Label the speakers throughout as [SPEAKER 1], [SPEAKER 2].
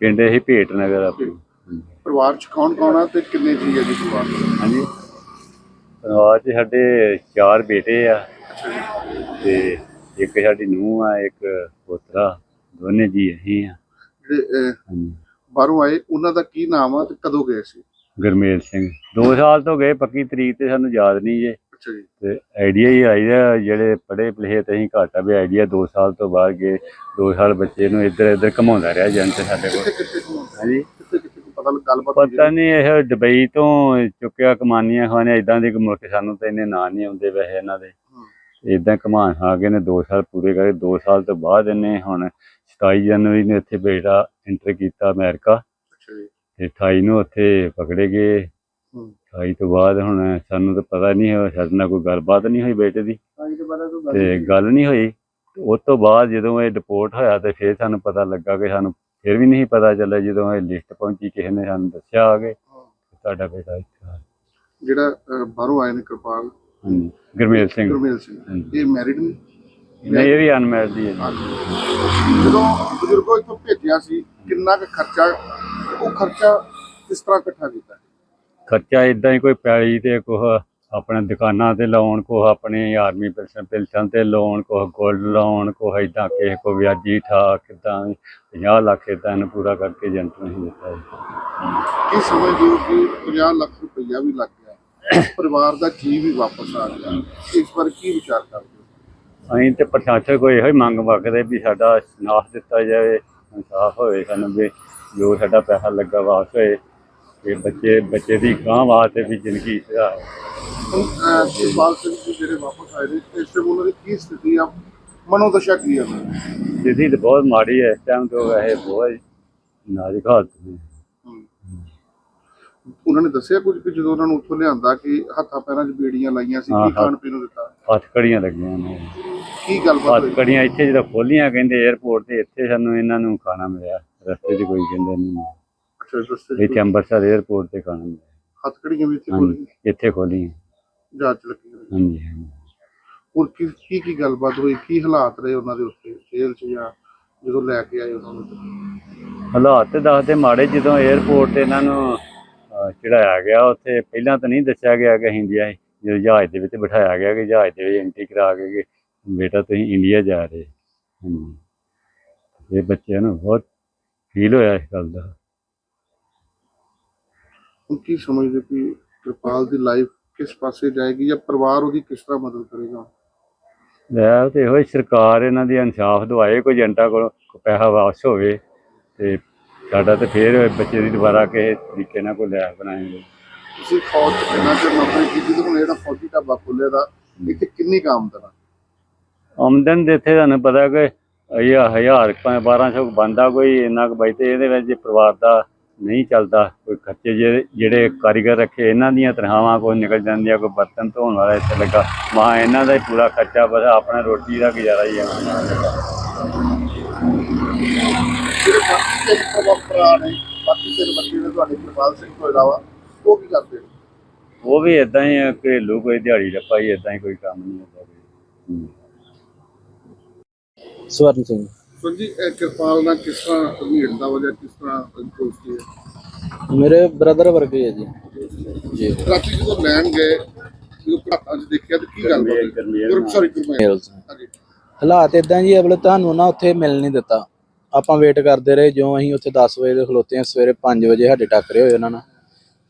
[SPEAKER 1] ਪਿੰਡ ਇਹ ਭੇਟ ਨਗਰ ਆਪਣੀ।
[SPEAKER 2] ਪਰਿਵਾਰ ਚ ਕੌਣ ਕੌਣ ਆ ਤੇ ਕਿੰਨੇ ਜੀ ਹੈ ਜੀ ਪਰਿਵਾਰ? ਚ?
[SPEAKER 1] ਹਾਂਜੀ। ਪਰਿਵਾਰ 'ਚ ਸਾਡੇ ਚਾਰ ਬੇਟੇ ਆ। ਤੇ ਇੱਕ ਸਾਡੀ ਨੂੰਹ ਆ ਇੱਕ ਪੋਤਰਾ ਦੋਨੇ ਜੀ ਅਸੀਂ ਆ।
[SPEAKER 2] ਜਿਹੜੇ ਅਹ,
[SPEAKER 1] ਹਾਂਜੀ।
[SPEAKER 2] ਬਾਹਰੋਂ ਆਏ ਉਹਨਾਂ ਦਾ ਕੀ ਨਾਮ ਆ ਤੇ ਕਦੋਂ ਗਏ ਸੀ?
[SPEAKER 1] ਗੁਰਮੇਲ ਸਿੰਘ। 2 ਸਾਲ ਤੋਂ ਗਏ ਪੱਕੀ ਤਰੀਕ ਤੇ ਸਾਨੂੰ ਯਾਦ ਨਹੀਂ ਜੇ।
[SPEAKER 2] ਅੱਛਾ ਜੀ।
[SPEAKER 1] ਤੇ ਆਈਡੀਆ ਹੀ ਆਈ ਆ ਜਿਹੜੇ ਪੜ੍ਹੇ ਲਿਖੇ ਤੇ ਅਸੀਂ ਘਾਟਾ ਵੀ ਆਈਡੀਆ 2 ਸਾਲ ਤੋਂ ਬਾਅਦ ਗਏ 2 ਸਾਲ ਬੱਚੇ ਨੂੰ ਇੱਧਰ ਇੱਧਰ ਘਮਾਉਂਦਾ ਰਿਹਾ ਏਜੰਟ ਸਾਡੇ ਕੋਲ? ਹਾਂਜੀ।
[SPEAKER 2] ਪਤਾ
[SPEAKER 1] ਨਹੀਂ ਇਹ ਦੁਬਈ ਤੋਂ ਚੁੱਕਿਆ ਕਮਾਨੀਆਂ ਖਾਨੇ ਇਦਾਂ ਦੇ ਮੁਲਕ ਸਾਨੂੰ ਤਾਂ ਇੰਨੇ ਨਾਂ ਨਹੀਂ ਆਉਂਦੇ ਵੈਸੇ ਇਹਨਾਂ ਦੇ। ਇਦਾਂ ਕਮਾਨ ਖਾ ਕੇ ਨੇ 2 ਸਾਲ ਪੂਰੇ ਕਰੇ 2 ਸਾਲ ਤੋਂ ਬਾਅਦ ਇਹਨੇ ਹੁਣ 27 ਜਨਵਰੀ ਨੂੰ ਇੱਥੇ ਬੇਟਾ ਇੰਟਰ ਕੀਤਾ ਅਮਰੀਕਾ।
[SPEAKER 2] ਅੱਛਾ ਜੀ।
[SPEAKER 1] ਤੇ 28 ਨੂੰ ਉੱਥੇ ਪਕੜੇ ਗਏ।
[SPEAKER 2] ਹੂੰ
[SPEAKER 1] 28 ਤੋਂ ਬਾਅਦ ਹੁਣ ਸਾਨੂੰ ਤਾਂ ਪਤਾ ਨਹੀਂ ਹੋਇਆ ਸਾਡੇ ਨਾਲ ਕੋਈ ਗੱਲਬਾਤ ਨਹੀਂ ਹੋਈ ਬੇਟੇ ਦੀ।
[SPEAKER 2] ਤਾਂ
[SPEAKER 1] ਗੱਲ ਨਹੀਂ ਹੋਈ। ਉਸ ਤੋਂ ਬਾਅਦ ਜਦੋਂ ਇਹ ਡਿਪੋਰਟ ਹੋਇਆ ਤੇ ਫਿਰ ਸਾਨੂੰ ਪਤਾ ਲੱਗਾ ਕਿ ਸਾਨੂੰ ਫਿਰ ਵੀ ਨਹੀਂ ਪਤਾ ਚੱਲਿਆ ਜਦੋਂ ਇਹ ਲਿਸਟ ਪਹੁੰਚੀ ਕਿਸੇ ਨੇ ਸਾਨੂੰ ਦੱਸਿਆ ਆ ਕੇ ਤੁਹਾਡਾ ਬੇਟਾ ਇੱਥੇ
[SPEAKER 2] ਜਿਹੜਾ ਬਾਹਰੋਂ ਆਏ ਨੇ ਕਿਰਪਾਲ।
[SPEAKER 1] ਹਾਂਜੀ ਗੁਰਮੇਲ ਸਿੰਘ।
[SPEAKER 2] ਗੁਰਮੇਲ ਸਿੰਘ। ਇਹ ਮੈਰਿਡ ਨੇ?
[SPEAKER 1] ਨਹੀਂ ਇਹ ਵੀ ਅਨਮੈਰਿਡ ਹੀ ਹੈ।
[SPEAKER 2] ਜਦੋਂ ਬਜ਼ੁਰਗੋ ਇੱਥੋਂ ਭੇਜਿਆ ਸੀ ਕਿੰਨਾ ਕੁ ਖਰਚਾ ਉਹ ਖਰਚਾ ਕਿਸ ਤਰ੍ਹਾਂ ਇਕੱਠਾ ਕੀਤਾ?
[SPEAKER 1] ਖਰਚਾ ਇਦਾਂ ਹੀ ਕੋਈ ਪੈਲੀ ਤੇ ਕੁਛ ਆਪਣੇ ਦੁਕਾਨਾਂ ਤੇ ਲਾਉਣ ਕੁਛ ਆਪਣੀ ਆਰਮੀ ਪਿਲਸਨ ਪਿਲਸਨ ਤੇ ਲਾਉਣ ਕੁਛ ਗੋਲਡ ਲਾਉਣ ਕੁਛ ਇਦਾਂ ਕਿਸੇ ਕੋ ਵਿਆਜੀ ਠਾ ਕਿਦਾਂ 50 ਲੱਖ ਇਦਾਂ ਇਹਨੂੰ ਪੂਰਾ ਕਰਕੇ ਏਜੰਟ ਨੂੰ ਹੀ ਦਿੱਤਾ
[SPEAKER 2] ਕੀ ਸਮਝਦੇ ਹੋ ਕਿ 50 ਲੱਖ ਰੁਪਈਆ ਵੀ ਲੱਗ ਗਿਆ। ਪਰਿਵਾਰ ਦਾ ਜੀ ਵੀ ਵਾਪਸ ਆ ਗਿਆ। ਇਸ ਪਰ ਕੀ ਵਿਚਾਰ ਕਰਦੇ
[SPEAKER 1] ਅਸੀਂ ਤੇ ਪ੍ਰਸ਼ਾਸਨ ਕੋਈ ਇਹੋ ਹੀ ਮੰਗ ਮੰਗਦੇ ਵੀ ਸਾਡਾ ਇਨਸਾਫ ਦਿੱਤਾ ਜਾਵੇ ਇਨਸਾਫ ਹੋਵੇ ਸਾਨੂੰ ਵੀ ਜੋ ਸਾਡਾ ਪੈਸਾ ਲੱਗਾ ਵਾਪਸ ਹੋਏ। ਤੇ ਬੱਚੇ ਬੱਚੇ ਦੀ ਗਾਂ ਵਾਸਤੇ ਵੀ ਜ਼ਿੰਦਗੀ ਸੁਧਾਰ
[SPEAKER 2] ਕਿਰਪਾਲ ਸਿੰਘ ਜੀ ਜਿਹੜੇ ਵਾਪਸ ਆਏ ਨੇ ਇਸ ਟਾਈਮ ਉਹਨਾਂ ਦੀ ਕੀ ਸਥਿਤੀ ਆ? ਮਨੋਦਸ਼ਾ ਕੀ ਦੀ?
[SPEAKER 1] ਸਥਿਤੀ ਤਾਂ ਬਹੁਤ ਮਾੜੀ ਹੈ ਇਸ ਟਾਈਮ ਤੋਂ ਵੈਸੇ ਬਹੁਤ ਨਾਜ਼ੁਕ ਹਾਲਤ ਹੈ।
[SPEAKER 2] ਹਮ। ਉਹਨਾਂ ਨੇ ਦੱਸਿਆ ਕੁਝ ਕਿ ਜਦੋਂ ਉਹਨਾਂ ਨੂੰ ਉੱਥੋਂ ਲਿਆਂਦਾ ਕਿ ਹੱਥਾਂ ਪੈਰਾਂ 'ਚ ਬੇੜੀਆਂ ਲਾਈਆਂ ਸੀ ਕੀ ਖਾਣ ਪੀਣ ਨੂੰ ਦਿੱਤਾ?
[SPEAKER 1] ਹੱਥ ਕੜੀਆਂ ਲੱਗੀਆਂ ਨੇ।
[SPEAKER 2] ਕੀ ਗੱਲਬਾਤ
[SPEAKER 1] ਹੱਥ ਕੜੀਆਂ ਇੱਥੇ ਜਦੋਂ ਖੋਲੀਆਂ ਕਹਿੰਦੇ 에어ਪੋਰਟ ਤੇ ਇੱਥੇ ਸਾਨੂੰ ਇਹਨਾਂ ਨੂੰ ਖਾਣਾ ਮਿਲਿਆ ਰਸਤੇ 'ਚ ਕੋਈ ਕਹਿੰਦੇ ਨਹੀਂ ਇੱਥੇ ਅੰਮ੍ਰਿਤਸਰ 에ਅਰਪੋਰਟ ਤੇ ਖਾਣਾ ਮਿਲਿਆ
[SPEAKER 2] ਹੱਥਕੜੀਆਂ ਵੀ ਇੱਥੇ
[SPEAKER 1] ਹਾਂਜੀ
[SPEAKER 2] ਕੋਈ
[SPEAKER 1] ਇੱਥੇ ਖੋਲੀ
[SPEAKER 2] ਜਾਂਚ ਲੱਗੀ
[SPEAKER 1] ਹਾਂਜੀ ਹਾਂਜੀ।
[SPEAKER 2] ਹੋਰ ਕੀ ਕੀ ਕੀ ਗੱਲਬਾਤ ਹੋਈ? ਕੀ ਹਾਲਾਤ ਰਹੇ ਉਹਨਾਂ ਦੇ ਉੱਤੇ ਜੇਲ੍ਹ 'ਚ ਜਾਂ ਜਦੋਂ ਲੈ ਕੇ ਆਏ ਉਹਨਾਂ ਨੂੰ?
[SPEAKER 1] ਹਾਲਾਤ ਤੇ ਦੱਸਦੇ ਮਾੜੇ ਜਦੋਂ 에ਅਰਪੋਰਟ ਤੇ ਇਹਨਾਂ ਨੂੰ ਅਹ, ਚੜਾਇਆ ਗਿਆ ਉੱਥੇ ਪਹਿਲਾਂ ਤਾਂ ਨਹੀਂ ਦੱਸਿਆ ਗਿਆ ਕਿ ਅਸੀਂ ਇੰਡੀਆ ਜਦੋਂ ਜਹਾਜ਼ ਦੇ ਵਿੱਚ ਬਿਠਾਇਆ ਗਿਆ ਕਿ ਜਹਾਜ਼ ਦੇ ਵਿੱਚ ਐਂਟਰੀ ਕਰਾ ਕੇ ਕਿ ਬੇਟਾ ਤੁਸੀਂ ਇੰਡੀਆ ਜਾ ਰਹੇ ਹਾਂਜੀ। ਇਹ ਬੱਚਿਆਂ ਨੂੰ ਬਹੁਤ ਫੀਲ ਹੋਇਆ ਇਸ ਗੱਲ ਦਾ।
[SPEAKER 2] ਹੁਣ ਕੀ ਸਮਝਦੇ ਕਿ ਕਿਰਪਾਲ ਦੀ ਲਾਈਫ ਕਿਸ ਪਾਸੇ ਜਾਏਗੀ ਜਾਂ ਪਰਿਵਾਰ ਉਹਦੀ ਕਿਸ ਤਰ੍ਹਾਂ ਮਦਦ ਕਰੇਗਾ?
[SPEAKER 1] ਲੈ ਤੇ ਇਹੋ ਹੀ ਸਰਕਾਰ ਇਹਨਾਂ ਦੀ ਇਨਸਾਫ ਦਵਾਏ ਕੋਈ ਏਜੰਟਾਂ ਕੋਲ ਪੈਸਾ ਵਾਪਸ ਹੋਵੇ ਤੇ ਸਾਡਾ ਤੇ ਫੇਰ ਬੱਚੇ ਦੀ ਦੁਬਾਰਾ ਕਿਸੇ ਤਰੀਕੇ ਨਾਲ ਕੋਈ ਲੈ ਬਣਾਏਗੇ।
[SPEAKER 2] ਤੁਸੀਂ ਫੌਜ ਕਿੰਨਾ ਚਿਰ ਨੌਕਰੀ ਕੀਤੀ ਤੇ ਹੁਣ ਜਿਹੜਾ ਫੌਜੀ ਢਾਬਾ ਖੋਲ੍ਹਿਆ ਦਾ ਇੱਥੇ ਕਿੰਨੀ ਕੁ ਆਮਦਨ ਆ?
[SPEAKER 1] ਆਮਦਨ ਦੇ ਇੱਥੇ ਤੁਹਾਨੂੰ ਪਤਾ ਕਿ ਇਹ ਹਜ਼ਾਰ ਭਾਵੇਂ 1200 ਬੰਦਾ ਕੋਈ ਇੰਨਾ ਕੁ ਬਚਦੇ ਇਹਦੇ ਵਿੱਚ ਪਰਿਵਾਰ ਦਾ ਨਹੀਂ ਚੱਲਦਾ ਕੋਈ ਖਰਚੇ ਜਿਹੜੇ ਕਾਰੀਗਰ ਰੱਖੇ ਇਹਨਾਂ ਦੀਆਂ ਤਨਖਾਹਾਂ ਕੋਈ ਨਿਕਲ ਜਾਂਦੀਆਂ ਕੋਈ ਬਰਤਨ ਧੋਣ ਵਾਲਾ ਇੱਥੇ ਲੱਗਾ। ਮਾ ਇਹਨਾਂ ਦਾ ਹੀ ਪੂਰਾ ਖਰਚਾ ਬਸ ਆਪਣਾ ਰੋਟੀ ਦਾ ਗੁਜ਼ਾਰਾ ਹੀ ਹੈ।
[SPEAKER 2] ਉਹ
[SPEAKER 1] ਵੀ ਇਦਾਂ ਹੀ ਆ, ਘਰੇਲੂ ਕੋਈ ਦਿਹਾੜੀ ਲੱਪਾ ਹੀ ਇਦਾਂ ਹੀ ਕੋਈ ਕੰਮ ਨਹੀਂ ਹੁੰਦਾ।
[SPEAKER 3] ਸਵਰਨ ਸਿੰਘ।
[SPEAKER 2] ਸੋ ਜੀ ਇਹ ਕਿਰਪਾਲ ਨਾਲ ਕਿਸ ਤਰ੍ਹਾਂ ਭੀੜਦਾ ਵਜਾ ਕਿਸ ਤਰ੍ਹਾਂ ਦੋਸਤੀ ਹੈ?
[SPEAKER 3] ਮੇਰੇ ਬ੍ਰਦਰ ਵਰਗੇ ਹੈ ਜੀ। ਜੀ।
[SPEAKER 2] ਰਾਤੀ ਜਦੋਂ ਲੈਣ ਗਏ ਜਦੋਂ ਘਾਟਾਂ 'ਚ ਦੇਖਿਆ ਤੇ ਕੀ ਗੱਲ
[SPEAKER 1] ਗੁਰਮੇਲ- ਗੁਰਮੇਲ
[SPEAKER 2] ਗੁਰਮ ਸੌਰੀ ਗੁਰਮੇਲ
[SPEAKER 3] ਮੇਲਸ
[SPEAKER 2] ਹਾਂਜੀ।
[SPEAKER 3] ਹਾਲਾਤ ਇਦਾਂ ਜੀ ਅਬਲ ਤੁਹਾਨੂੰ ਨਾ ਉੱਥੇ ਮਿਲ ਨਹੀਂ ਦਿੱਤਾ। ਆਪਾਂ ਵੇਟ ਕਰਦੇ ਰਹੇ ਜਿਉਂ ਅਸੀਂ ਉੱਥੇ 10 ਵਜੇ ਦੇ ਖਲੋਤੇ ਆ ਸਵੇਰੇ 5 ਵਜੇ ਸਾਡੇ ਟੱਕਰੇ ਹੋਏ ਉਹਨਾਂ ਨਾਲ।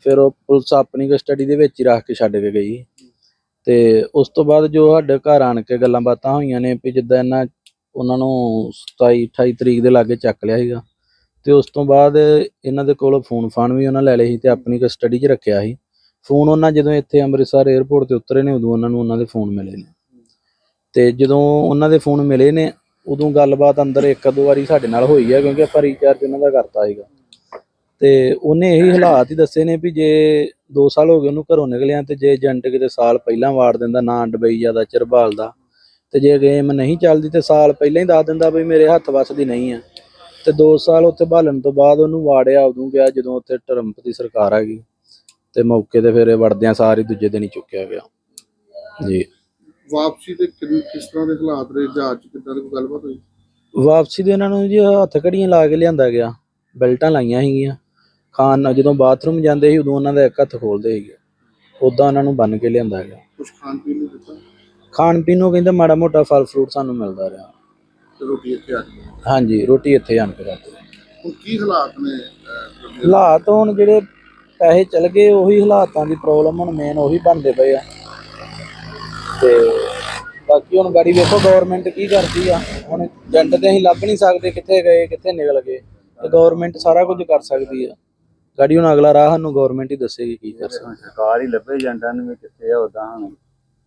[SPEAKER 3] ਫਿਰ ਉਹ ਪੁਲਿਸ ਆਪਣੀ ਕਸਟਡੀ ਦੇ ਵਿੱਚ ਹੀ ਰੱਖ ਕੇ ਛੱਡ ਕੇ ਗਈ। ਤੇ ਉਸ ਤੋਂ ਬਾਅਦ ਜੋ ਸਾਡੇ ਘਰ ਆਣ ਕੇ ਗੱਲਾਂ ਬਾਤਾਂ ਹੋਈਆਂ ਨੇ ਵੀ ਜਿੱਦਾਂ ਇਹਨਾਂ ਉਹਨਾਂ ਨੂੰ 27 28 ਤਰੀਕ ਦੇ ਲਾਗੇ ਚੱਕ ਲਿਆ ਸੀਗਾ। ਤੇ ਉਸ ਤੋਂ ਬਾਅਦ ਇਹਨਾਂ ਦੇ ਕੋਲ ਫੋਨ ਫਾਨ ਵੀ ਉਹਨਾਂ ਲੈ ਲਏ ਸੀ ਤੇ ਆਪਣੀ ਕਸਟਡੀ 'ਚ ਰੱਖਿਆ ਸੀ। ਫੋਨ ਉਹਨਾਂ ਜਦੋਂ ਇੱਥੇ ਅੰਮ੍ਰਿਤਸਰ 에ਅਰਪੋਰਟ ਤੇ ਉਤਰੇ ਨੇ, ਉਦੋਂ ਉਹਨਾਂ ਨੂੰ ਉਹਨਾਂ ਦੇ ਫੋਨ ਮਿਲੇ ਨੇ। ਤੇ ਜਦੋਂ ਉਹਨਾਂ ਦੇ ਫੋਨ ਮਿਲੇ ਨੇ, ਉਦੋਂ ਗੱਲਬਾਤ ਅੰਦਰ ਇੱਕ ਦੋ ਵਾਰੀ ਸਾਡੇ ਨਾਲ ਹੋਈ ਹੈ ਕਿਉਂਕਿ ਆਪਾਂ ਰੀਚਾਰਜ ਉਹਨਾਂ ਦਾ ਕਰਤਾ ਸੀਗਾ। ਤੇ ਉਹਨੇ ਇਹੀ ਹਾਲਾਤ ਹੀ ਦੱਸੇ ਨੇ ਵੀ ਜੇ 2 ਸਾਲ ਹੋ ਗਏ ਉਹਨੂੰ ਘਰੋਂ ਨਿਕਲਿਆ ਤੇ ਜੇ ਏਜੰਟ ਕਿਤੇ ਸਾਲ ਪਹਿਲਾਂ ਵਾੜ ਦਿੰਦਾ, ਨਾ ਡਬਈ ਜ਼ਿਆਦਾ, ਚਰਬਾਲ ਦਾ ਤੇ ਜੇ ਗੇਮ ਨਹੀਂ ਚੱਲਦੀ ਤੇ ਸਾਲ ਪਹਿਲਾਂ ਹੀ ਦੱਸ ਦਿੰਦਾ ਵੀ ਮੇਰੇ ਹੱਥ ਵੱਸ ਦੀ ਨਹੀਂ ਆ। ਤੇ 2 ਸਾਲ ਉੱਥੇ ਭਾਲਣ ਤੋਂ ਬਾਅਦ ਉਹਨੂੰ ਵਾੜਿਆ ਉਦੋਂ ਗਿਆ ਜਦੋਂ ਉੱਥੇ ਟਰੰਪ ਦੀ ਸਰਕਾਰ ਆ ਗਈ। ਤੇ ਮੌਕੇ ਤੇ ਫਿਰ ਇਹ ਵੜਦਿਆਂ ਸਾਰ ਦੂਜੇ ਦਿਨ ਹੀ ਚੁੱਕਿਆ ਗਿਆ। ਜੀ।
[SPEAKER 2] ਵਾਪਸੀ ਤੇ ਕਿਸ ਤਰ੍ਹਾਂ ਦੇ ਹਾਲਾਤ ਰਹੇ? ਜਹਾਜ਼ 'ਚ ਕਿੱਦਾਂ ਦੀ ਕੋਈ ਗੱਲਬਾਤ ਹੋਈ?
[SPEAKER 3] ਵਾਪਸੀ ਦੇ ਇਹਨਾਂ ਨੂੰ ਜੀ ਹੱਥ ਘੜੀਆਂ ਲਾ ਕੇ ਲਿਆਂਦਾ ਗਿਆ। ਬੈਲਟਾਂ ਲਾਈਆਂ ਸੀਗੀਆਂ। ਖਾਣ ਨਾਲ ਜਦੋਂ ਬਾਥਰੂਮ ਜਾਂਦੇ ਸੀ ਉਦੋਂ ਉਹਨਾਂ ਦਾ ਇੱਕ ਹੱਥ ਖੋਲਦੇ ਸੀਗੇ। ਉਦਾਂ ਉਹਨਾਂ ਨੂੰ ਬੰਨ ਕੇ ਲਿਆਂਦਾ ਗਿਆ।
[SPEAKER 2] ਕੁਝ ਖਾਣ ਪੀਣ ਨੂੰ ਦਿੱਤਾ?
[SPEAKER 3] ਖਾਣ ਪੀਣ ਨੂੰ ਕਹਿੰਦੇ ਮਾੜਾ ਮੋਟਾ ਫਲ ਫਰੂਟ ਸਾਨੂੰ ਮਿਲਦਾ ਰਿਹਾ।
[SPEAKER 2] ਤੇ ਰੋਟੀ ਇੱਥੇ ਆ ਗਈ।
[SPEAKER 3] ਹਾਂਜੀ ਰੋਟੀ ਇੱਥੇ ਆਣ ਕੇ
[SPEAKER 2] ਹੁਣ ਕੀ ਹਾਲਾਤ ਨੇ ਅਹ,
[SPEAKER 3] ਹਾਲਾਤ ਹੁਣ ਜਿਹੜੇ ਪੈਸੇ ਚਲ ਗਏ ਉਹੀ ਹਾਲਾਤਾਂ ਦੀ ਪ੍ਰੋਬਲਮ ਹੁਣ ਮੇਨ ਉਹੀ ਬਣਦੇ ਪਏ ਆ। ਤੇ ਬਾਕੀ ਹੁਣ ਗਾੜੀ ਵੇਖੋ ਗਵਰਨਮੈਂਟ ਕੀ ਕਰਦੀ ਆ। ਹੁਣ ਏਜੰਟ ਤੇ ਅਸੀਂ ਲੱਭ ਨਹੀਂ ਸਕਦੇ ਕਿੱਥੇ ਗਏ ਕਿੱਥੇ ਨਿਕਲ ਗਏ। ਤੇ ਗਵਰਨਮੈਂਟ ਸਾਰਾ ਕੁਝ ਕਰ ਸਕਦੀ ਆ। ਗਾੜੀ ਹੁਣ ਅਗਲਾ ਰਾਹ ਸਾਨੂੰ ਗਵਰਨਮੈਂਟ ਹੀ ਦੱਸੇਗੀ ਕੀ ਕਰ ਸਕਦੀ।
[SPEAKER 1] ਸਰਕਾਰ ਹੀ ਲੱਭੇ ਏਜੰਟਾਂ ਨੂੰ ਵੀ ਕਿੱਥੇ ਆ ਉਦਾਂ ਹੁਣ